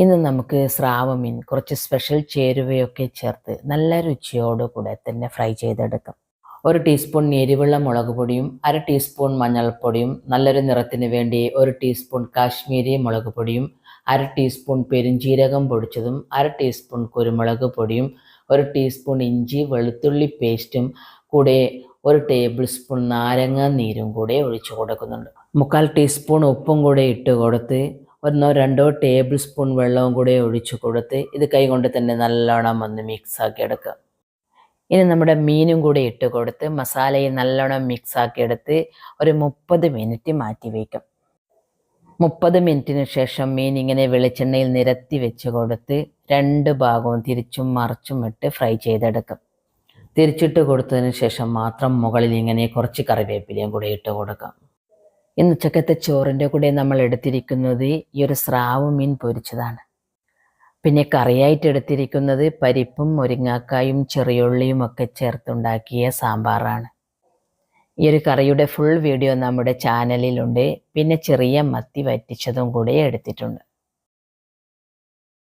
ഇന്ന് നമുക്ക് സ്രാവമീൻ കുറച്ച് സ്പെഷ്യൽ ചേരുവയൊക്കെ ചേർത്ത് നല്ല രുചിയോടുകൂടെ തന്നെ ഫ്രൈ ചെയ്തെടുക്കാം. ഒരു ടീസ്പൂൺ എരിവുള്ള മുളക് പൊടിയും അര ടീസ്പൂൺ മഞ്ഞൾപ്പൊടിയും നല്ലൊരു നിറത്തിന് വേണ്ടി ഒരു ടീസ്പൂൺ കാശ്മീരി മുളക് പൊടിയും അര ടീസ്പൂൺ പെരുംജീരകം പൊടിച്ചതും അര ടീസ്പൂൺ കുരുമുളക് പൊടിയും ഒരു ടീസ്പൂൺ ഇഞ്ചി വെളുത്തുള്ളി പേസ്റ്റും കൂടെ ഒരു ടേബിൾ സ്പൂൺ നാരങ്ങ നീരും കൂടെ ഒഴിച്ചു കൊടുക്കുന്നുണ്ട്. മുക്കാൽ ടീസ്പൂൺ ഉപ്പും കൂടെ ഇട്ട് കൊടുത്ത് ഒന്നോ രണ്ടോ ടേബിൾ സ്പൂൺ വെള്ളവും കൂടെ ഒഴിച്ചു കൊടുത്ത് ഇത് കൈകൊണ്ട് തന്നെ നല്ലോണം ഒന്ന് മിക്സാക്കി എടുക്കുക. ഇനി നമ്മുടെ മീനും കൂടെ ഇട്ട് കൊടുത്ത് മസാലയും നല്ലോണം മിക്സാക്കി എടുത്ത് ഒരു മുപ്പത് മിനിറ്റ് മാറ്റി വയ്ക്കും. മുപ്പത് മിനിറ്റിന് ശേഷം മീൻ ഇങ്ങനെ വെളിച്ചെണ്ണയിൽ നിരത്തി വെച്ച് കൊടുത്ത് രണ്ട് ഭാഗവും തിരിച്ചും മറിച്ചും ഇട്ട് ഫ്രൈ ചെയ്തെടുക്കും. തിരിച്ചിട്ട് കൊടുത്തതിന് ശേഷം മാത്രം മുകളിൽ ഇങ്ങനെ കുറച്ച് കറിവേപ്പിലയും കൂടെ ഇട്ട് കൊടുക്കാം. ഇന്ന് ഉച്ചക്കത്തെ ചോറിന്റെ കൂടെ നമ്മൾ എടുത്തിരിക്കുന്നത് ഈ ഒരു സ്രാവ് മീൻ പൊരിച്ചതാണ്. പിന്നെ കറിയായിട്ട് എടുത്തിരിക്കുന്നത് പരിപ്പും മുരിങ്ങാക്കായും ചെറിയുള്ളിയും ഒക്കെ ചേർത്തുണ്ടാക്കിയ സാമ്പാറാണ്. ഈ ഒരു കറിയുടെ ഫുൾ വീഡിയോ നമ്മുടെ ചാനലിലുണ്ട് പിന്നെ ചെറിയ മത്തി വറ്റിച്ചതും കൂടെ എടുത്തിട്ടുണ്ട്.